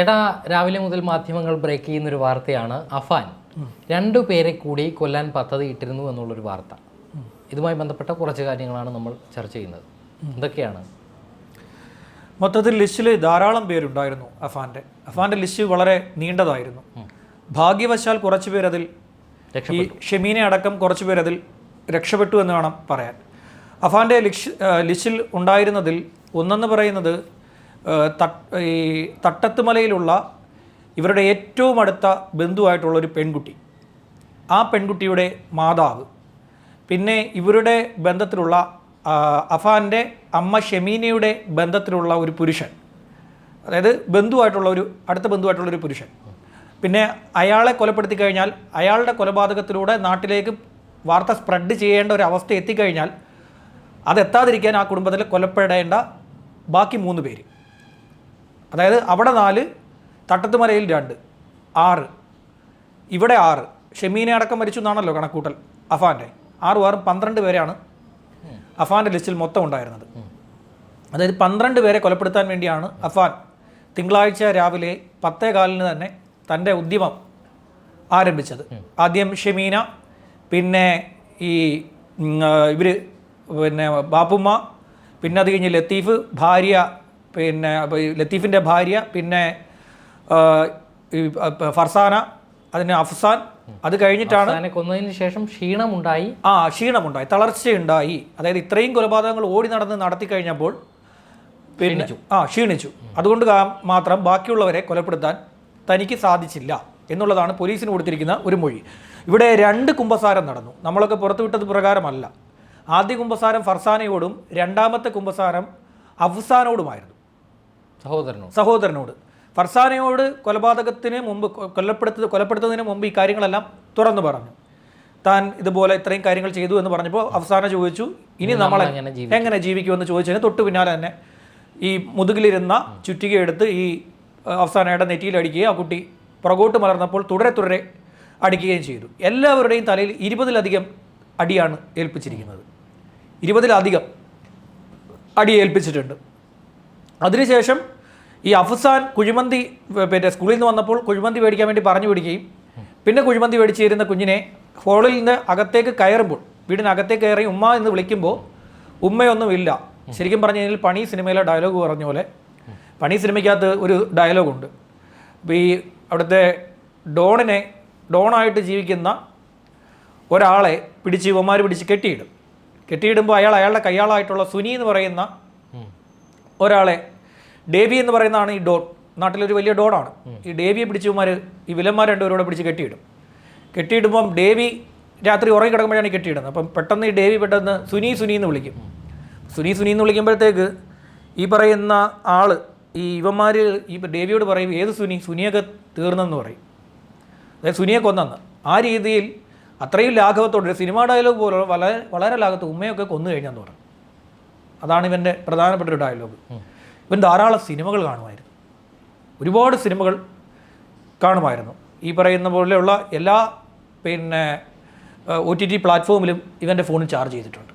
ചേട്ടാ രാവിലെ മുതൽ മാധ്യമങ്ങൾ ബ്രേക്ക് ചെയ്യുന്ന ഒരു വാർത്തയാണ് അഫാൻ. രണ്ടു പേരെ കൂടി കൊല്ലാൻ പദ്ധതി ഇട്ടിരുന്നു എന്നുള്ളൊരു വാർത്ത. ഇതുമായി ബന്ധപ്പെട്ട കുറച്ച് കാര്യങ്ങളാണ് നമ്മൾ ചർച്ച ചെയ്യുന്നത്. എന്തൊക്കെയാണ്? മൊത്തത്തിൽ ലിസ്റ്റിൽ ധാരാളം പേരുണ്ടായിരുന്നു അഫാന്റെ അഫാന്റെ ലിസ്റ്റ് വളരെ നീണ്ടതായിരുന്നു. ഭാഗ്യവശാൽ കുറച്ച് പേരതിൽ ഈ ഷെമീനെ അടക്കം കുറച്ച് പേരതിൽ രക്ഷപ്പെട്ടു എന്ന് വേണം പറയാൻ. അഫാന്റെ ലിഷ് ലിസ്റ്റിൽ ഉണ്ടായിരുന്നതിൽ ഒന്നെന്ന് പറയുന്നത് ഈ തട്ടത്തുമലയിലുള്ള ഇവരുടെ ഏറ്റവും അടുത്ത ബന്ധുവായിട്ടുള്ള ഒരു പെൺകുട്ടി. ആ പെൺകുട്ടിയുടെ മാതാവ്. പിന്നെ ഇവരുടെ ബന്ധത്തിലുള്ള അഫാന്റെ അമ്മ ഷെമീനയുടെ ബന്ധത്തിലുള്ള ഒരു പുരുഷൻ. അതായത് ബന്ധുവായിട്ടുള്ള ഒരു അടുത്ത ബന്ധുവായിട്ടുള്ള ഒരു പുരുഷൻ. പിന്നെ അയാളെ കൊലപ്പെടുത്തി കഴിഞ്ഞാൽ അയാളുടെ കൊലപാതകത്തിലൂടെ നാട്ടിലേക്ക് വാർത്ത സ്പ്രെഡ് ചെയ്യേണ്ട ഒരു അവസ്ഥ എത്തിക്കഴിഞ്ഞാൽ അതെത്താതിരിക്കാൻ ആ കുടുംബത്തിൽ കൊലപ്പെടേണ്ട ബാക്കി മൂന്ന് പേര്. അതായത് അവിടെ നാല് തട്ടത്തുമലയിൽ രണ്ട് ആറ്. ഇവിടെ ആറ്. ഷെമീനെ അടക്കം മരിച്ചു എന്നാണല്ലോ കണക്കൂട്ടൽ. അഫാന്റെ ആറും ആറും പന്ത്രണ്ട് പേരാണ് അഫാന്റെ ലിസ്റ്റിൽ മൊത്തം ഉണ്ടായിരുന്നത്. അതായത് പന്ത്രണ്ട് പേരെ കൊലപ്പെടുത്താൻ വേണ്ടിയാണ് അഫാൻ തിങ്കളാഴ്ച രാവിലെ പത്തേ കാലിന് തന്നെ തന്റെ ഉദ്യമം ആരംഭിച്ചത്. ആദ്യം ഷെമീന പിന്നെ ഈ ഇവർ പിന്നെ ബാപ്പുമ്മ പിന്നെ അത് കഴിഞ്ഞ് ലത്തീഫ് ഭാര്യ പിന്നെ ലത്തീഫിന്റെ ഭാര്യ പിന്നെ ഫർസാന അതിന് അഫ്സാൻ അത് കഴിഞ്ഞിട്ടാണ് കൊന്നതിന് ശേഷം ക്ഷീണമുണ്ടായി. ആ ക്ഷീണമുണ്ടായി തളർച്ചയുണ്ടായി. അതായത് ഇത്രയും കൊലപാതകങ്ങൾ ഓടി നടന്ന് നടത്തി കഴിഞ്ഞപ്പോൾ പിന്നെ ആ ക്ഷീണിച്ചു. അതുകൊണ്ട് മാത്രം ബാക്കിയുള്ളവരെ കൊലപ്പെടുത്താൻ തനിക്ക് സാധിച്ചില്ല എന്നുള്ളതാണ് പോലീസിന് കൊടുത്തിരിക്കുന്ന ഒരു മൊഴി. ഇവിടെ രണ്ട് കുമ്പസാരം നടന്നു. നമ്മളൊക്കെ പുറത്തുവിട്ടത് പ്രകാരമല്ല. ആദ്യ കുമ്പസാരം ഫർസാനയോടും രണ്ടാമത്തെ കുമ്പസാരം അഫ്സാനോടുമായിരുന്നു. സഹോദരനോട്. സഹോദരനോട്. ഫർസാനയോട് കൊലപാതകത്തിന് മുമ്പ് കൊല്ലപ്പെടുത്ത കൊലപ്പെടുത്തുന്നതിന് മുമ്പ് ഈ കാര്യങ്ങളെല്ലാം തുറന്നു പറഞ്ഞു. താൻ ഇതുപോലെ ഇത്രയും കാര്യങ്ങൾ ചെയ്തു എന്ന് പറഞ്ഞപ്പോൾ അവസാനം ചോദിച്ചു ഇനി നമ്മൾ എങ്ങനെ ജീവിക്കുമെന്ന് ചോദിച്ചതിന് തൊട്ടു പിന്നാലെ തന്നെ ഈ മുതുകിലിരുന്ന ചുറ്റിക എടുത്ത് ഈ അവസാനയുടെ നെറ്റിയിൽ അടിക്കുകയും ആ കുട്ടി പുറകോട്ട് മലർന്നപ്പോൾ തുടരെ തുടരെ അടിക്കുകയും ചെയ്തു. എല്ലാവരുടെയും തലയിൽ ഇരുപതിലധികം അടിയാണ് ഏൽപ്പിച്ചിരിക്കുന്നത്. ഇരുപതിലധികം അടി ഏൽപ്പിച്ചിട്ടുണ്ട്. അതിനുശേഷം ഈ അഫ്സാൻ കുഴിമന്തി പിന്നെ സ്കൂളിൽ നിന്ന് വന്നപ്പോൾ കുഴിമന്തി മേടിക്കാൻ വേണ്ടി പറഞ്ഞു പിടിക്കുകയും പിന്നെ കുഴിമന്തി മേടിച്ച് തരുന്ന കുഞ്ഞിനെ ഹോളിൽ നിന്ന് അകത്തേക്ക് കയറുമ്പോൾ വീടിനകത്തേക്ക് കയറി ഉമ്മ എന്ന് വിളിക്കുമ്പോൾ ഉമ്മയൊന്നും ഇല്ല ശരിക്കും പറഞ്ഞു കഴിഞ്ഞാൽ പണി സിനിമയിലെ ഡയലോഗ് പറഞ്ഞ പോലെ പണി സിനിമയ്ക്കകത്ത് ഒരു ഡയലോഗുണ്ട് അപ്പോൾ ഈ അവിടുത്തെ ഡോണിനെ ഡോണായിട്ട് ജീവിക്കുന്ന ഒരാളെ പിടിച്ച് ഇവന്മാർ പിടിച്ച് കെട്ടിയിടും. കെട്ടിയിടുമ്പോൾ അയാൾ അയാളുടെ കയ്യാളായിട്ടുള്ള സുനി എന്ന് പറയുന്ന ഒരാളെ ഡേവി എന്ന് പറയുന്നതാണ് ഈ ഡോൺ നാട്ടിലൊരു വലിയ ഡോണാണ് ഈ ഡേവിയെ പിടിച്ചുമാർ ഈ വിലന്മാർ രണ്ടുപേരോടെ പിടിച്ച് കെട്ടിയിടും. കെട്ടിയിടുമ്പം ഡേവി രാത്രി ഉറങ്ങി കിടക്കുമ്പോഴാണ് കെട്ടിയിടുന്നത്. അപ്പം പെട്ടെന്ന് ഈ ഡേവി പെട്ടെന്ന് സുനി സുനി എന്ന് വിളിക്കും. സുനി സുനി എന്ന് വിളിക്കുമ്പോഴത്തേക്ക് ഈ പറയുന്ന ആൾ ഈ ഇവന്മാർ ഈ ഡേവിയോട് പറയും ഏത് സുനി? സുനിയൊക്കെ തീർന്നെന്ന് പറയും. അതായത് സുനിയെ കൊന്നെന്ന്. ആ രീതിയിൽ അത്രയും ലാഘവത്തോടെ സിനിമാ ഡയലോഗ് പോലെ വളരെ വളരെ ലാഘവത്ത് ഉമ്മയൊക്കെ കൊന്നു കഴിഞ്ഞെന്ന് പറഞ്ഞു. അതാണ് ഇവന്റെ പ്രധാനപ്പെട്ട ഒരു ഡയലോഗ് ഇവൻ ധാരാളം സിനിമകൾ കാണുമായിരുന്നു. ഒരുപാട് സിനിമകൾ കാണുമായിരുന്നു. ഈ പറയുന്ന പോലെയുള്ള എല്ലാ പിന്നെ ഒ ടി ടി പ്ലാറ്റ്ഫോമിലും ഇവന്റെ ഫോണിൽ ചാർജ് ചെയ്തിട്ടുണ്ട്.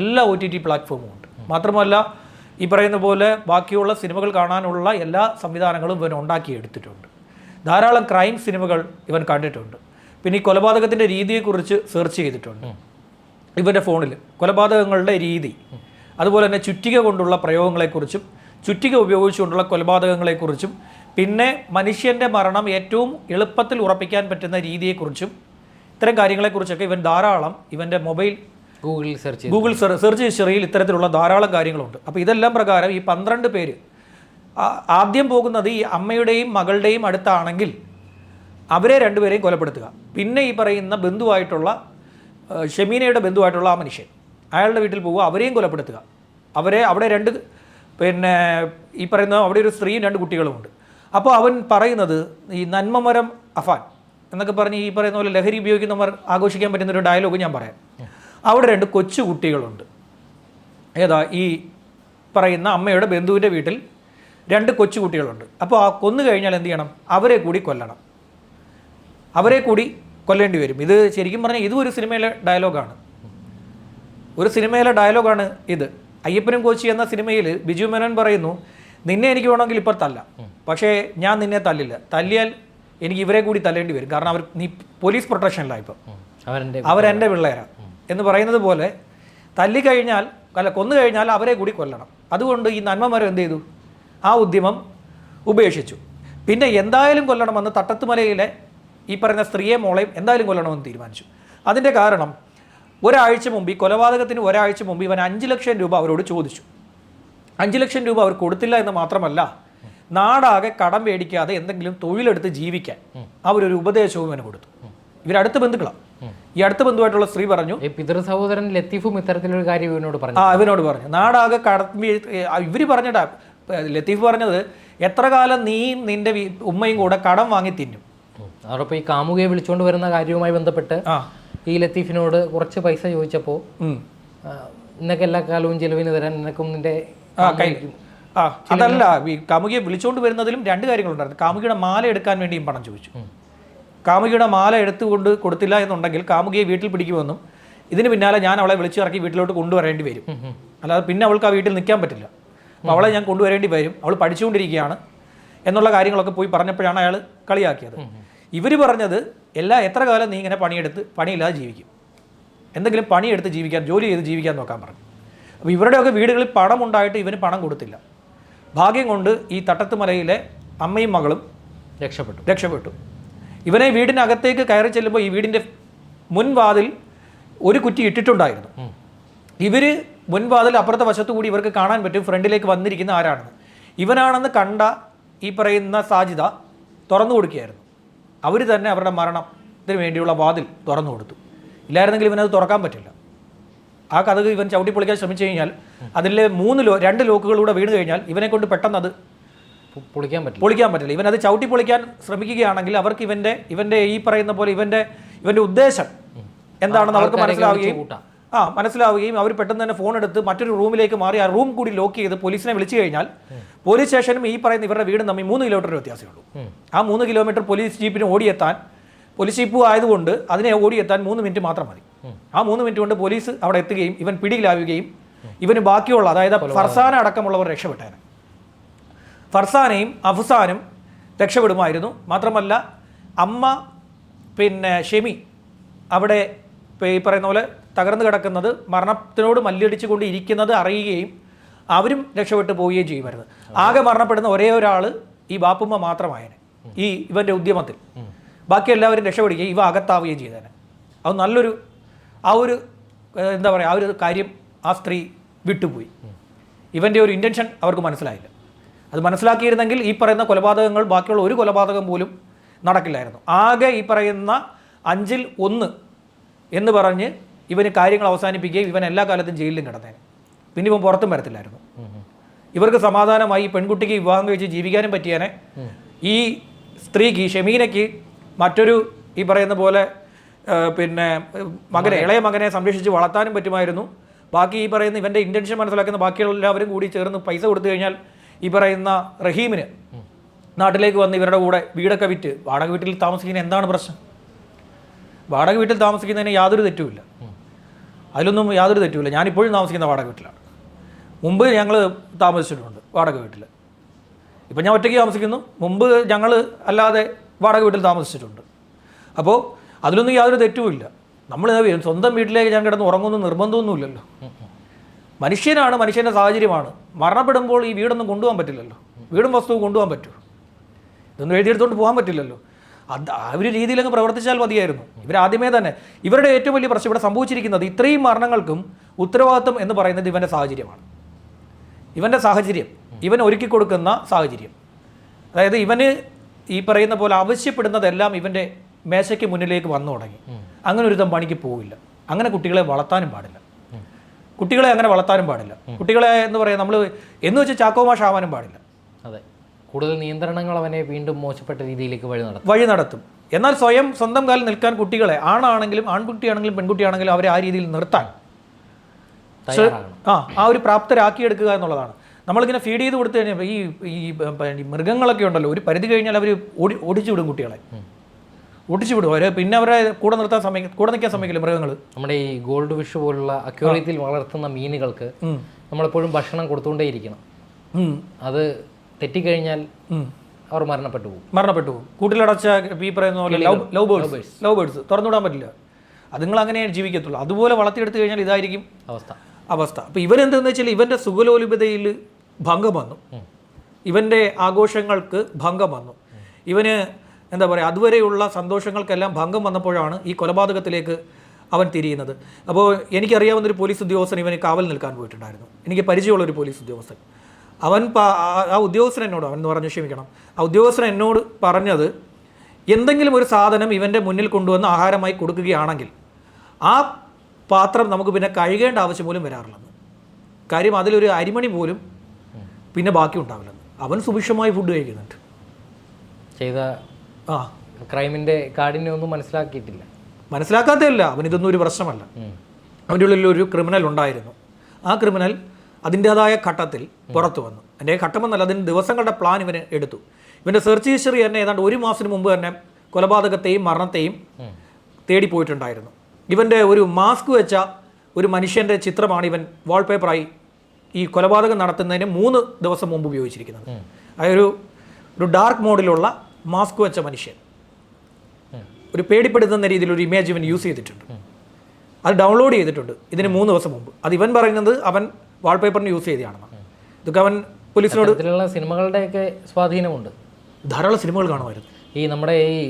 എല്ലാ ഒ ടി ടി പ്ലാറ്റ്ഫോമും ഉണ്ട്. മാത്രമല്ല ഈ പറയുന്ന പോലെ ബാക്കിയുള്ള സിനിമകൾ കാണാനുള്ള എല്ലാ സംവിധാനങ്ങളും ഇവൻ ഉണ്ടാക്കിയെടുത്തിട്ടുണ്ട്. ധാരാളം ക്രൈം സിനിമകൾ ഇവൻ കണ്ടിട്ടുണ്ട്. പിന്നെ ഈ കൊലപാതകത്തിന്റെ രീതിയെക്കുറിച്ച് സെർച്ച് ചെയ്തിട്ടുണ്ട്. ഇവന്റെ ഫോണിൽ കൊലപാതകങ്ങളുടെ രീതി അതുപോലെ തന്നെ ചുറ്റിക കൊണ്ടുള്ള പ്രയോഗങ്ങളെക്കുറിച്ചും ചുറ്റിക ഉപയോഗിച്ചുകൊണ്ടുള്ള കൊലപാതകങ്ങളെക്കുറിച്ചും പിന്നെ മനുഷ്യന്റെ മരണം ഏറ്റവും എളുപ്പത്തിൽ ഉറപ്പിക്കാൻ പറ്റുന്ന രീതിയെക്കുറിച്ചും ഇത്തരം കാര്യങ്ങളെക്കുറിച്ചൊക്കെ ഇവൻ ധാരാളം ഇവന്റെ mobile Google search Google search- search ഹിസ്റ്ററിയിൽ ഇത്തരത്തിലുള്ള ധാരാളം കാര്യങ്ങളുണ്ട്. അപ്പോൾ ഇതെല്ലാം പ്രകാരം ഈ പന്ത്രണ്ട് പേര് ആദ്യം പോകുന്നത് ഈ അമ്മയുടെയും മകളുടെയും അടുത്താണെങ്കിൽ അവരെ രണ്ടുപേരെയും കൊലപ്പെടുത്തുക. പിന്നെ ഈ പറയുന്ന ബന്ധുവായിട്ടുള്ള ഷെമീനയുടെ ബന്ധുവായിട്ടുള്ള ആ മനുഷ്യൻ അയാളുടെ വീട്ടിൽ പോവുക അവരെയും കൊലപ്പെടുത്തുക. അവരെ അവിടെ രണ്ട് പിന്നെ ഈ പറയുന്ന അവിടെ ഒരു സ്ത്രീയും രണ്ട് കുട്ടികളുമുണ്ട്. അപ്പോൾ അവൻ പറയുന്നത് ഈ നന്മമരം അഫാൻ എന്നൊക്കെ പറഞ്ഞ് ഈ പറയുന്ന പോലെ ലഹരി ഉപയോഗിക്കുന്നവർ ആഘോഷിക്കാൻ പറ്റുന്ന ഒരു ഡയലോഗ് ഞാൻ പറയാം. അവിടെ രണ്ട് കൊച്ചു കുട്ടികളുണ്ട്. ഏതാ? ഈ പറയുന്ന അമ്മയുടെ ബന്ധുവിന്റെ വീട്ടിൽ രണ്ട് കൊച്ചു കുട്ടികളുണ്ട്. അപ്പോൾ ആ കൊന്നു കഴിഞ്ഞാൽ എന്ത് ചെയ്യണം? അവരെ കൂടി കൊല്ലണം. അവരെ കൂടി കൊല്ലേണ്ടി വരും. ഇത് ശരിക്കും പറഞ്ഞാൽ ഇതും ഒരു സിനിമയിലെ ഡയലോഗാണ് ഒരു സിനിമയിലെ ഡയലോഗാണ് ഇത്. അയ്യപ്പനും കോച്ചി എന്ന സിനിമയിൽ ബിജു മേനോൻ പറയുന്നു നിന്നെ എനിക്ക് വേണമെങ്കിൽ ഇപ്പോൾ തല്ല പക്ഷേ ഞാൻ നിന്നെ തല്ലില്ല. തല്ലിയാൽ എനിക്ക് ഇവരെ കൂടി തല്ലേണ്ടി വരും. കാരണം അവർ നീ പോലീസ് പ്രൊട്ടക്ഷനിലാണ് ഇപ്പം. അവരെന്റെ പിള്ളേരാണ് എന്ന് പറയുന്നത് പോലെ തല്ലിക്കഴിഞ്ഞാൽ അല്ല കൊന്നു കഴിഞ്ഞാൽ അവരെ കൂടി കൊല്ലണം. അതുകൊണ്ട് ഈ നന്മമരം എന്ത് ചെയ്തു? ആ ഉദ്യമം ഉപേക്ഷിച്ചു. പിന്നെ എന്തായാലും കൊല്ലണമെന്ന് തട്ടത്തുമലയിലെ ഈ പറയുന്ന സ്ത്രീയെ മോളെയും എന്തായാലും കൊല്ലണമെന്ന് തീരുമാനിച്ചു. അതിന്റെ കാരണം ഒരാഴ്ച മുമ്പ് ഈ കൊലപാതകത്തിന് ഒരാഴ്ച മുമ്പ് ഇവൻ അഞ്ച് ലക്ഷം രൂപ അവരോട് ചോദിച്ചു. അഞ്ച് ലക്ഷം രൂപ അവർ കൊടുത്തില്ല എന്ന് മാത്രമല്ല നാടാകെ കടം മേടിക്കാതെ എന്തെങ്കിലും തൊഴിലെടുത്ത് ജീവിക്കാൻ അവരൊരു ഉപദേശവും ഇവന് കൊടുത്തു. ഇവരടുത്ത ബന്ധുക്കളാണ്. ഈ അടുത്ത ബന്ധുവായിട്ടുള്ള സ്ത്രീ പറഞ്ഞു പിതൃ സഹോദരൻ ലത്തീഫും ഇത്തരത്തിലൊരു കാര്യം ഇവനോട് പറഞ്ഞു. ആ ഇവനോട് പറഞ്ഞു. നാടാകെ കടം ഇവർ പറഞ്ഞിട്ടാ ലത്തീഫ് പറഞ്ഞത് എത്ര കാലം നീയും നിന്റെ ഉമ്മയും കൂടെ കടം വാങ്ങി തിന്നും. അതോടൊപ്പം ഈ കാമുകയെ വിളിച്ചുകൊണ്ട് വരുന്ന കാര്യവുമായി ബന്ധപ്പെട്ട് ആ. ഈ ലത്തീഫിനോട് കുറച്ച് പൈസ ചോദിച്ചപ്പോൾ. നിനക്ക് എല്ലാ കാലവും ചെലവിന് തരാൻ നിനക്കും നിന്റെ ആ ആ അതല്ല ഈ കാമുകിയെ വിളിച്ചുകൊണ്ട് വരുന്നതിലും രണ്ട് കാര്യങ്ങളുണ്ടായിരുന്നു. കാമുകിയുടെ മാല എടുക്കാൻ വേണ്ടിയും പണം ചോദിച്ചു. കാമുകിയുടെ മാല എടുത്തുകൊണ്ട് കൊടുത്തില്ല എന്നുണ്ടെങ്കിൽ കാമുകിയെ വീട്ടിൽ പിടിക്കുമെന്നും ഇതിന് പിന്നാലെ ഞാൻ അവളെ വിളിച്ചു ഇറക്കി വീട്ടിലോട്ട് കൊണ്ടുവരേണ്ടി വരും. അല്ലാതെ പിന്നെ അവൾക്ക് ആ വീട്ടിൽ നിൽക്കാൻ പറ്റില്ല. അപ്പോൾ അവളെ ഞാൻ കൊണ്ടുവരേണ്ടി വരും. അവൾ പഠിച്ചുകൊണ്ടിരിക്കുകയാണ്. എന്നുള്ള കാര്യങ്ങളൊക്കെ പോയി പറഞ്ഞപ്പോഴാണ് അയാൾ കളിയാക്കിയത്. ഇവർ പറഞ്ഞത് എല്ലാ എത്ര കാലം നീ ഇങ്ങനെ പണിയെടുത്ത് പണിയില്ലാതെ ജീവിക്കും? എന്തെങ്കിലും പണിയെടുത്ത് ജീവിക്കാൻ ജോലി ചെയ്ത് ജീവിക്കാൻ നോക്കാൻ പറഞ്ഞു. അപ്പോൾ ഇവരുടെയൊക്കെ വീടുകളിൽ പണം ഉണ്ടായിട്ട് ഇവന് പണം കൊടുത്തില്ല. ഭാഗ്യം കൊണ്ട് ഈ തട്ടത്തുമലയിലെ അമ്മയും മകളും രക്ഷപ്പെട്ടു. രക്ഷപ്പെട്ടു. ഇവനെ വീടിനകത്തേക്ക് കയറി ചെല്ലുമ്പോൾ ഈ വീടിന്റെ മുൻവാതിൽ ഒരു കുറ്റി ഇട്ടിട്ടുണ്ടായിരുന്നു. ഇവർ മുൻവാതിൽ അപ്പുറത്തെ വശത്തു കൂടി ഇവർക്ക് കാണാൻ പറ്റും ഫ്രണ്ടിലേക്ക് വന്നിരിക്കുന്ന ആരാണെന്ന്. ഇവനാണെന്ന് കണ്ട ഈ പറയുന്ന സാജിത തുറന്നു കൊടുക്കുകയായിരുന്നു. അവർ തന്നെ അവരുടെ മരണത്തിന് വേണ്ടിയുള്ള വാതിൽ തുറന്നു കൊടുത്തു. ഇല്ലായിരുന്നെങ്കിൽ ഇവനത് തുറക്കാൻ പറ്റില്ല. ആ കഥക് ഇവൻ ചവിട്ടി പൊളിക്കാൻ ശ്രമിച്ചു കഴിഞ്ഞാൽ അതിലെ മൂന്ന് ലോ രണ്ട് ലോക്കുകളൂടെ വീണ് കഴിഞ്ഞാൽ ഇവനെ കൊണ്ട് പെട്ടെന്ന് അത് പൊളിക്കാൻ പറ്റില്ല. പൊളിക്കാൻ പറ്റില്ല. ഇവൻ അത് ചവിട്ടി പൊളിക്കാൻ ശ്രമിക്കുകയാണെങ്കിൽ അവർക്ക് ഇവന്റെ ഇവന്റെ ഈ പറയുന്ന പോലെ ഇവന്റെ ഇവന്റെ ഉദ്ദേശം എന്താണെന്ന് അവർക്ക് മനസ്സിലാവുകയും കൂട്ടാം. ആ മനസ്സിലാവുകയും അവർ പെട്ടെന്ന് തന്നെ ഫോൺ എടുത്ത് മറ്റൊരു റൂമിലേക്ക് മാറി ആ റൂം കൂടി ലോക്ക് ചെയ്ത് പോലീസിനെ വിളിച്ചു കഴിഞ്ഞാൽ പോലീസ് സ്റ്റേഷനും ഈ പറയുന്ന ഇവരുടെ വീടും തമ്മിൽ മൂന്ന് കിലോമീറ്റർ വ്യത്യാസമേ ഉള്ളൂ ആ മൂന്ന് കിലോമീറ്റർ പോലീസ് ജീപ്പിന് ഓടിയെത്താൻ പോലീസ് ജീപ്പ് ആയതുകൊണ്ട് അതിനെ ഓടിയെത്താൻ മൂന്ന് മിനിറ്റ് മാത്രം മതി. ആ മൂന്ന് മിനിറ്റ് കൊണ്ട് പോലീസ് അവിടെ എത്തുകയും ഇവൻ പിടിയിലാവുകയും ഇവന് ബാക്കിയുള്ള അതായത് ഫർസാന അടക്കമുള്ളവർ രക്ഷപ്പെട്ടേനെ. ഫർസാനയും അഫ്സാനും രക്ഷപ്പെടുമായിരുന്നു. മാത്രമല്ല അമ്മ പിന്നെ ഷെമി അവിടെ ഈ പറയുന്ന പോലെ തകർന്നു കിടക്കുന്നത് മരണത്തിനോട് മല്ലിടിച്ചു കൊണ്ട് ഇരിക്കുന്നത് അറിയുകയും അവരും രക്ഷപ്പെട്ടു പോവുകയും ചെയ്യുമായിരുന്നു ആകെ മരണപ്പെടുന്ന ഒരേ ഒരാൾ ഈ ബാപ്പുമ്മ മാത്രമായേനെ. ഈ ഇവന്റെ ഉദ്യമത്തിൽ. ബാക്കി എല്ലാവരും രക്ഷപ്പെടുകയും ഇവ അകത്താവുകയും ചെയ്തേനെ. അത് നല്ലൊരു ആ ഒരു എന്താ പറയുക ആ ഒരു കാര്യം ആ സ്ത്രീ വിട്ടുപോയി. ഇവന്റെ ഒരു ഇന്റൻഷൻ അവർക്ക് മനസ്സിലായില്ല. അത് മനസ്സിലാക്കിയിരുന്നെങ്കിൽ ഈ പറയുന്ന കൊലപാതകങ്ങൾ ബാക്കിയുള്ള ഒരു കൊലപാതകം പോലും നടക്കില്ലായിരുന്നു. ആകെ ഈ പറയുന്ന അഞ്ചിൽ ഒന്ന് എന്ന് പറഞ്ഞ് ഇവന് കാര്യങ്ങൾ അവസാനിപ്പിക്കുകയും ഇവൻ എല്ലാ കാലത്തും ജയിലിലും കിടന്നേനെ. പിന്നെ ഇവൻ പുറത്തും വരത്തില്ലായിരുന്നു. ഇവർക്ക് സമാധാനമായി ഈ പെൺകുട്ടിക്ക് വിവാഹം കഴിച്ച് ജീവിക്കാനും പറ്റിയേനെ. ഈ സ്ത്രീക്ക് ഈ ഷെമീനയ്ക്ക് മറ്റൊരു ഈ പറയുന്ന പോലെ പിന്നെ മകനെ ഇളയ മകനെ സംരക്ഷിച്ച് വളർത്താനും പറ്റുമായിരുന്നു. ബാക്കി ഈ പറയുന്ന ഇവന്റെ ഇന്റൻഷൻ മനസ്സിലാക്കുന്ന ബാക്കിയുള്ള എല്ലാവരും കൂടി ചേർന്ന് പൈസ കൊടുത്തു കഴിഞ്ഞാൽ ഈ പറയുന്ന റഹീമിന് നാട്ടിലേക്ക് വന്ന് ഇവരുടെ കൂടെ വീടൊക്കെ വിറ്റ് വാടക വീട്ടിൽ താമസിക്കുന്ന എന്താണ് പ്രശ്നം? വാടക വീട്ടിൽ താമസിക്കുന്നതിന് യാതൊരു തെറ്റുമില്ല. അതിലൊന്നും യാതൊരു തെറ്റുമില്ല. ഞാനിപ്പോഴും താമസിക്കുന്ന വാടക വീട്ടിലാണ്. മുമ്പ് ഞങ്ങൾ താമസിച്ചിട്ടുണ്ട് വാടക വീട്ടിൽ. ഇപ്പം ഞാൻ ഒറ്റയ്ക്ക് താമസിക്കുന്നു. മുമ്പ് ഞങ്ങൾ അല്ലാതെ വാടക വീട്ടിൽ താമസിച്ചിട്ടുണ്ട്. അപ്പോൾ അതിലൊന്നും യാതൊരു തെറ്റുമില്ല. നമ്മൾ സ്വന്തം വീട്ടിലേക്ക് ഞാൻ കിടന്ന് ഉറങ്ങുന്നു നിർബന്ധമൊന്നുമില്ലല്ലോ. മനുഷ്യനാണ് മനുഷ്യന്റെ സാഹചര്യമാണ്. മരണപ്പെടുമ്പോൾ ഈ വീടൊന്നും കൊണ്ടുപോകാൻ പറ്റില്ലല്ലോ. വീടും വസ്തുവും കൊണ്ടുപോകാൻ പറ്റുമോ ഇതൊന്നും എഴുതിയെടുത്തോണ്ട് പോകാൻ പറ്റില്ലല്ലോ. അത് ആ ഒരു രീതിയിലങ്ങ് പ്രവർത്തിച്ചാൽ മതിയായിരുന്നു. ഇവർ ആദ്യമേ തന്നെ ഇവരുടെ ഏറ്റവും വലിയ പ്രശ്നം ഇവിടെ സംഭവിച്ചിരിക്കുന്നത് ഇത്രയും മരണങ്ങൾക്കും ഉത്തരവാദിത്വം എന്ന് പറയുന്നത് ഇവന്റെ സാഹചര്യമാണ്. ഇവന്റെ സാഹചര്യം ഇവൻ ഒരുക്കി കൊടുക്കുന്ന സാഹചര്യം. അതായത് ഇവന് ഈ പറയുന്ന പോലെ ആവശ്യപ്പെടുന്നതെല്ലാം ഇവന്റെ മേശയ്ക്ക് മുന്നിലേക്ക് വന്നു തുടങ്ങി. അങ്ങനെ ഒരുത്തം പണിക്ക് പോവില്ല. അങ്ങനെ കുട്ടികളെ വളർത്താനും പാടില്ല. കുട്ടികളെ അങ്ങനെ വളർത്താനും പാടില്ല. കുട്ടികളെ എന്ന് പറയാം നമ്മൾ എന്ന് വെച്ച് ചാക്കോമാഷാവാനും പാടില്ല. അതെ. കൂടുതൽ നിയന്ത്രണങ്ങൾ അവനെ വീണ്ടും മോശപ്പെട്ട രീതിയിലേക്ക് വഴി നടത്തും. വഴി നടത്തും. എന്നാൽ സ്വയം സ്വന്തം കാലിൽ നിൽക്കാൻ കുട്ടികളെ ആണാണെങ്കിലും ആൺകുട്ടിയാണെങ്കിലും പെൺകുട്ടിയാണെങ്കിലും അവരെ ആ രീതിയിൽ നിർത്താൻ. ആ ആ ഒരു പ്രാപ്തരാക്കിയെടുക്കുക എന്നുള്ളതാണ്. നമ്മളിങ്ങനെ ഫീഡ് ചെയ്ത് കൊടുത്തു കഴിഞ്ഞാൽ ഈ ഈ മൃഗങ്ങളൊക്കെ ഉണ്ടല്ലോ ഒരു പരിധി കഴിഞ്ഞാൽ അവർ ഓടി ഓടിച്ചു വിടും കുട്ടികളെ. ഓടിച്ചു വിടും. അവർ പിന്നെ അവരെ കൂടെ നിർത്താൻ സമയം കൂടെ നിൽക്കാൻ സമയമില്ല മൃഗങ്ങൾ നമ്മുടെ ഈ ഗോൾഡ് ഫിഷ് പോലുള്ള അക്വേറിയത്തിൽ വളർത്തുന്ന മീനുകൾക്ക് നമ്മളെപ്പോഴും ഭക്ഷണം കൊടുത്തുകൊണ്ടേയിരിക്കണം. അത് തെറ്റിക്കഴിഞ്ഞാൽ അവർ മരണപ്പെട്ടു പോകും. മരണപ്പെട്ടു പോകും. കൂട്ടിലടച്ച ഈ പറയുന്ന പോലെ love love birds. Love birds. തുറന്നുവിടാൻ പറ്റില്ല. അത് നിങ്ങൾ അങ്ങനെ ജീവിക്കത്തുള്ളൂ. അതുപോലെ വളർത്തിയെടുത്തു കഴിഞ്ഞാൽ ഇതായിരിക്കും അവസ്ഥ. അവസ്ഥ. അപ്പോൾ ഇവരെന്തെന്ന് വെച്ചാൽ ഇവന്റെ സുഖലോലുപതയിൽ ഭംഗം വന്നു. ഇവന്റെ ആഘോഷങ്ങൾക്ക് ഭംഗം വന്നു. ഇവന് എന്താ പറയുക അതുവരെയുള്ള സന്തോഷങ്ങൾക്കെല്ലാം ഭംഗം വന്നപ്പോഴാണ് ഈ കൊലപാതകത്തിലേക്ക് അവൻ തിരിയുന്നത്. അപ്പോൾ എനിക്കറിയാവുന്ന ഒരു പോലീസ് ഉദ്യോഗസ്ഥൻ ഇവന് കാവൽ നിൽക്കാൻ പോയിട്ടുണ്ടായിരുന്നു. എനിക്ക് പരിചയമുള്ള ഒരു പോലീസ് ഉദ്യോഗസ്ഥൻ. അവൻ ആ- ഉദ്യോഗസ്ഥൻ എന്നോട് അവൻ എന്ന് പറഞ്ഞു ക്ഷമിക്കണം. ആ ഉദ്യോഗസ്ഥൻ എന്നോട് പറഞ്ഞത് എന്തെങ്കിലും ഒരു സാധനം ഇവന്റെ മുന്നിൽ കൊണ്ടുവന്ന് ആഹാരമായി കൊടുക്കുകയാണെങ്കിൽ ആ പാത്രം നമുക്ക് പിന്നെ കഴുകേണ്ട ആവശ്യം പോലും വരാറില്ലെന്ന്. കാര്യം അതിലൊരു അരിമണി പോലും പിന്നെ ബാക്കി ഉണ്ടാവില്ലെന്ന്. അവൻ സുഭിക്ഷമായി ഫുഡ് കഴിക്കുന്നുണ്ട്. ചെയ്ത ആ. ക്രൈമിന്റെ കാഠിന്യമൊന്നും മനസ്സിലാക്കിയിട്ടില്ല. മനസ്സിലാക്കാത്തതല്ല അവനിതൊന്നും ഒരു പ്രശ്നമല്ല. അവന്റെ ഉള്ളിൽ ഒരു ക്രിമിനൽ ഉണ്ടായിരുന്നു. ആ ക്രിമിനൽ അതിന്റേതായ ഘട്ടത്തിൽ പുറത്തു വന്നു. എന്റെ ഘട്ടമെന്നല്ല അതിന് ദിവസങ്ങളുടെ പ്ലാൻ ഇവന് എടുത്തു. ഇവന്റെ സെർച്ച് ഹിസ്റ്ററി തന്നെ ഏതാണ്ട് ഒരു മാസത്തിന് മുമ്പ് തന്നെ കൊലപാതകത്തെയും മരണത്തെയും തേടി പോയിട്ടുണ്ടായിരുന്നു. ഇവന്റെ ഒരു മാസ്ക് വെച്ച ഒരു മനുഷ്യന്റെ ചിത്രമാണ് ഇവൻ വാൾപേപ്പറായി ഈ കൊലപാതകം നടത്തുന്നതിന് മൂന്ന് ദിവസം മുമ്പ് ഉപയോഗിച്ചിരിക്കുന്നത്. അതായത് ഒരു ഒരു ഡാർക്ക് മോഡിലുള്ള മാസ്ക് വെച്ച മനുഷ്യൻ. ഒരു പേടിപ്പെടുത്തുന്ന രീതിയിൽ ഒരു ഇമേജ് ഇവൻ യൂസ് ചെയ്തിട്ടുണ്ട്. അത് ഡൗൺലോഡ് ചെയ്തിട്ടുണ്ട് ഇതിന് മൂന്ന് ദിവസം മുമ്പ്. അത് ഇവൻ പറയുന്നത് അവൻ വാൾപേപ്പറിന് യൂസ് ചെയ്തതാണെന്ന് ഇതൊക്കെ അവൻ പോലീസിനോട് സിനിമകളുടെയൊക്കെ സ്വാധീനമുണ്ട്. ധാരാളം സിനിമകൾ കാണുമായിരുന്നു. ഈ നമ്മുടെ ഈ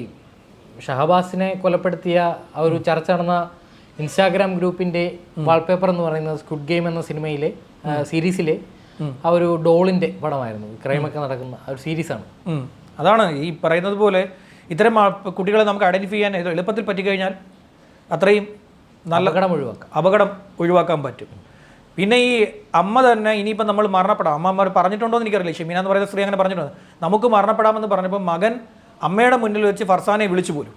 ഷഹബാസിനെ കൊലപ്പെടുത്തിയ ആ ഒരു ചർച്ച നടന്ന ഇൻസ്റ്റാഗ്രാം ഗ്രൂപ്പിന്റെ വാൾപേപ്പർ എന്ന് പറയുന്നത് സ്കുഡ് ഗെയിം എന്ന സിനിമയിലെ സീരീസിലെ ആ ഒരു ഡോളിന്റെ പടമായിരുന്നു. ക്രൈമൊക്കെ നടക്കുന്ന ആ ഒരു സീരീസാണ്. അതാണ് ഈ പറയുന്നത് പോലെ ഇത്തരം കുട്ടികളെ നമുക്ക് ഐഡന്റിഫൈ ചെയ്യാൻ എളുപ്പത്തിൽ പറ്റിക്കഴിഞ്ഞാൽ അത്രയും നല്ല അപകടം ഒഴിവാക്കാം. അപകടം ഒഴിവാക്കാൻ പറ്റും. പിന്നെ ഈ അമ്മ തന്നെ ഇനിയിപ്പോൾ നമ്മൾ മരണപ്പെടാം. അമ്മമാർ പറഞ്ഞിട്ടുണ്ടോ എന്ന് എനിക്കറിയില്ല. ഷെമീന എന്ന് പറയുന്ന സ്ത്രീ അങ്ങനെ പറഞ്ഞിട്ടുണ്ട്. നമുക്ക് മരണപ്പെടാമെന്ന് പറഞ്ഞപ്പോൾ മകൻ അമ്മയുടെ മുന്നിൽ വെച്ച് ഫർസാനെ വിളിച്ചു പോലും.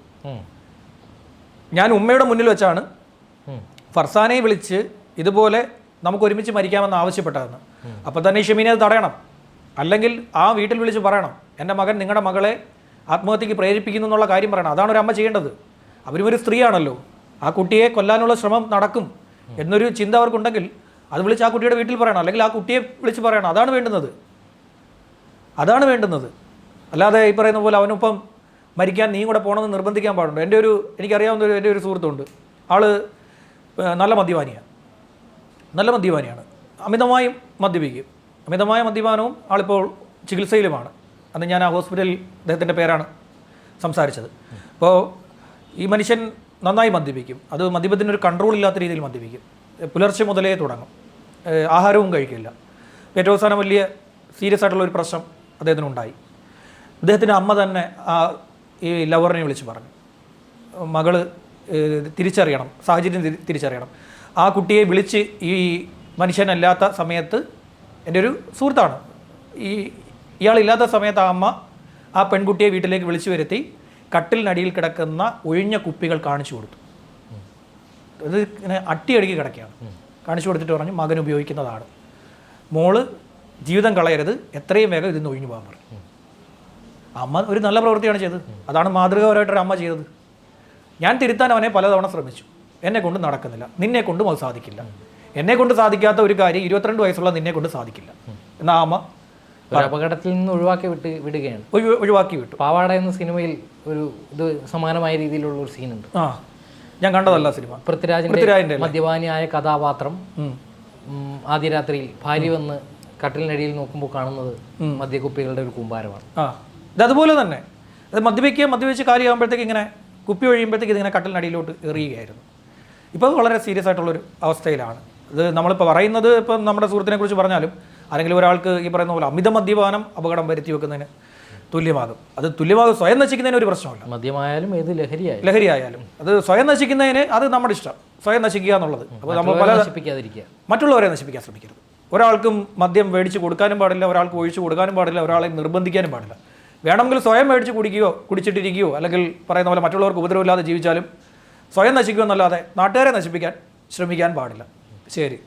ഞാൻ ഉമ്മയുടെ മുന്നിൽ വെച്ചാണ് ഫർസാനെ വിളിച്ച് ഇതുപോലെ നമുക്ക് ഒരുമിച്ച് മരിക്കാമെന്ന് ആവശ്യപ്പെട്ടതെന്ന് അപ്പോൾ തന്നെ ഷെമീനെ അത് തടയണം. അല്ലെങ്കിൽ ആ വീട്ടിൽ വിളിച്ച് പറയണം. എന്റെ മകൻ നിങ്ങളുടെ മകളെ ആത്മഹത്യക്ക് പ്രേരിപ്പിക്കുന്നു എന്നുള്ള കാര്യം പറയണം. അതാണ് ഒരു അമ്മ ചെയ്യേണ്ടത്. അവരും ഒരു സ്ത്രീയാണല്ലോ. ആ കുട്ടിയെ കൊല്ലാനുള്ള ശ്രമം നടക്കും എന്നൊരു ചിന്ത അവർക്കുണ്ടെങ്കിൽ അത് വിളിച്ച് ആ കുട്ടിയുടെ വീട്ടിൽ പറയണം. അല്ലെങ്കിൽ ആ കുട്ടിയെ വിളിച്ച് പറയണം. അതാണ് വേണ്ടുന്നത്. അതാണ് വേണ്ടുന്നത്. അല്ലാതെ ഈ പറയുന്ന പോലെ അവനൊപ്പം മരിക്കാൻ നീ കൂടെ പോകണമെന്ന് നിർബന്ധിക്കാൻ പാടുണ്ട്? എന്റെ ഒരു എനിക്കറിയാവുന്ന ഒരു എന്റെ ഒരു സുഹൃത്തുണ്ട്. ആൾ നല്ല മദ്യപാനിയാണ്. നല്ല മദ്യപാനിയാണ്. അമിതമായും മദ്യപിക്കും. അമിതമായ മദ്യപാനവും ആളിപ്പോൾ ചികിത്സയിലുമാണ്. അന്ന് ഞാൻ ആ ഹോസ്പിറ്റലിൽ അദ്ദേഹത്തിന്റെ പേരാണ് സംസാരിച്ചത്. അപ്പോൾ ഈ മനുഷ്യൻ നന്നായി മദ്യപിക്കും. അത് മദ്യപത്തിനൊരു കൺട്രോൾ ഇല്ലാത്ത രീതിയിൽ മദ്യപിക്കും. പുലർച്ചെ മുതലേ തുടങ്ങും. ആഹാരവും കഴിക്കില്ല. ഏറ്റവും അവസാനം വലിയ സീരിയസ് ആയിട്ടുള്ള ഒരു പ്രശ്നം അദ്ദേഹത്തിന് ഉണ്ടായി അദ്ദേഹത്തിന്റെ അമ്മ തന്നെ ആ ഈ ലവറിനെ വിളിച്ച് പറഞ്ഞു. മകൾ തിരിച്ചറിയണം സാഹചര്യം തിരിച്ചറിയണം. ആ കുട്ടിയെ വിളിച്ച് ഈ മനുഷ്യനല്ലാത്ത സമയത്ത് എന്റെ ഒരു സുഹൃത്താണ്. ഈ ഇയാളില്ലാത്ത സമയത്ത് ആ അമ്മ ആ പെൺകുട്ടിയെ വീട്ടിലേക്ക് വിളിച്ചു വരുത്തി കട്ടിലിനടിയിൽ കിടക്കുന്ന ഒഴിഞ്ഞ കുപ്പികൾ കാണിച്ചു കൊടുത്തു. അത് ഇങ്ങനെ അട്ടിയടുക്കി കിടക്കുകയാണ്. കാണിച്ചു കൊടുത്തിട്ട് പറഞ്ഞു മകൻ ഉപയോഗിക്കുന്നതാണ്. മോൾ ജീവിതം കളയരുത് എത്രയും വേഗം ഇതിന്ന് ഒഴിഞ്ഞു പോകാൻ പറഞ്ഞു അമ്മ ഒരു നല്ല പ്രവൃത്തിയാണ് ചെയ്തത്. അതാണ് മാതൃകാപരമായിട്ടൊരു അമ്മ ചെയ്തത്. ഞാൻ തിരുത്താൻ അവനെ പലതവണ ശ്രമിച്ചു. എന്നെ കൊണ്ട് നടക്കുന്നില്ല. നിന്നെ കൊണ്ടും അത് സാധിക്കില്ല. എന്നെ കൊണ്ട് സാധിക്കാത്ത ഒരു കാര്യം ഇരുപത്തിരണ്ട് വയസ്സുള്ള നിന്നെ കൊണ്ട് സാധിക്കില്ല. എന്നാ അമ്മ അപകടത്തിൽ നിന്ന് ഒഴിവാക്കി വിട്ട് വിടുകയാണ്. ഒഴി- ഒഴിവാക്കി വിട്ടു. പാവാട എന്ന സിനിമയിൽ ഒരു ഇത് സമാനമായ രീതിയിലുള്ള ഒരു സീനുണ്ട് ആ. ഞാൻ കണ്ടതല്ല സിനിമ. പൃഥ്വിരാജിന്റെ പൃഥ്വിരാജിന്റെ മദ്യപാനിയായ കഥാപാത്രം ആദ്യ രാത്രിയിൽ ഭാര്യ വന്ന് കട്ടിലിനടിയിൽ നോക്കുമ്പോൾ കാണുന്നത് മദ്യക്കുപ്പികളുടെ ഒരു കൂമ്പാരമാണ്. ആ ഇത് അതുപോലെ തന്നെ. അത് മദ്യപിക്കുക മദ്യപിച്ച് കാര്യമാകുമ്പോഴത്തേക്ക് ഇങ്ങനെ കുപ്പി ഒഴിയുമ്പോഴത്തേക്ക് ഇതിങ്ങനെ കട്ടിലിനടിയിലോട്ട് എറിയുകയായിരുന്നു. ഇപ്പോൾ വളരെ സീരിയസ് ആയിട്ടുള്ളൊരു അവസ്ഥയിലാണ്. ഇത് നമ്മളിപ്പോൾ പറയുന്നത് ഇപ്പം നമ്മുടെ സുഹൃത്തിനെ കുറിച്ച് പറഞ്ഞാലും അല്ലെങ്കിൽ ഒരാൾക്ക് ഈ പറയുന്ന പോലെ അമിത മദ്യപാനം അപകടം വരുത്തി വെക്കുന്നതിന് തുല്യമാകും. അത് തുല്യമാകും സ്വയം നശിക്കുന്നതിന് ഒരു പ്രശ്നമില്ല മദ്യമായാലും ഏത് ലഹരിയായാലും. ലഹരി ആയാലും അത് സ്വയം നശിക്കുന്നതിന് അത് നമ്മുടെ ഇഷ്ടം. സ്വയം നശിക്കുക എന്നുള്ളത്. അപ്പോൾ നമ്മൾ പല നശിപ്പിക്കാതിരിക്കുക. മറ്റുള്ളവരെ നശിപ്പിക്കാൻ ശ്രമിക്കരുത്. ഒരാൾക്കും മദ്യം മേടിച്ച് കൊടുക്കാനും പാടില്ല ഒരാൾക്ക് ഒഴിച്ചു കൊടുക്കാനും പാടില്ല ഒരാളെ നിർബന്ധിക്കാനും പാടില്ല. വേണമെങ്കിൽ സ്വയം മേടിച്ച് കുടിക്കുകയോ കുടിച്ചിട്ടിരിക്കുകയോ അല്ലെങ്കിൽ പറയുന്ന പോലെ മറ്റുള്ളവർക്ക് ഉപദ്രവമില്ലാതെ ജീവിച്ചാലും സ്വയം നശിക്കുമെന്നല്ലാതെ നാട്ടുകാരെ നശിപ്പിക്കാൻ ശ്രമിക്കാൻ പാടില്ല. ശരി.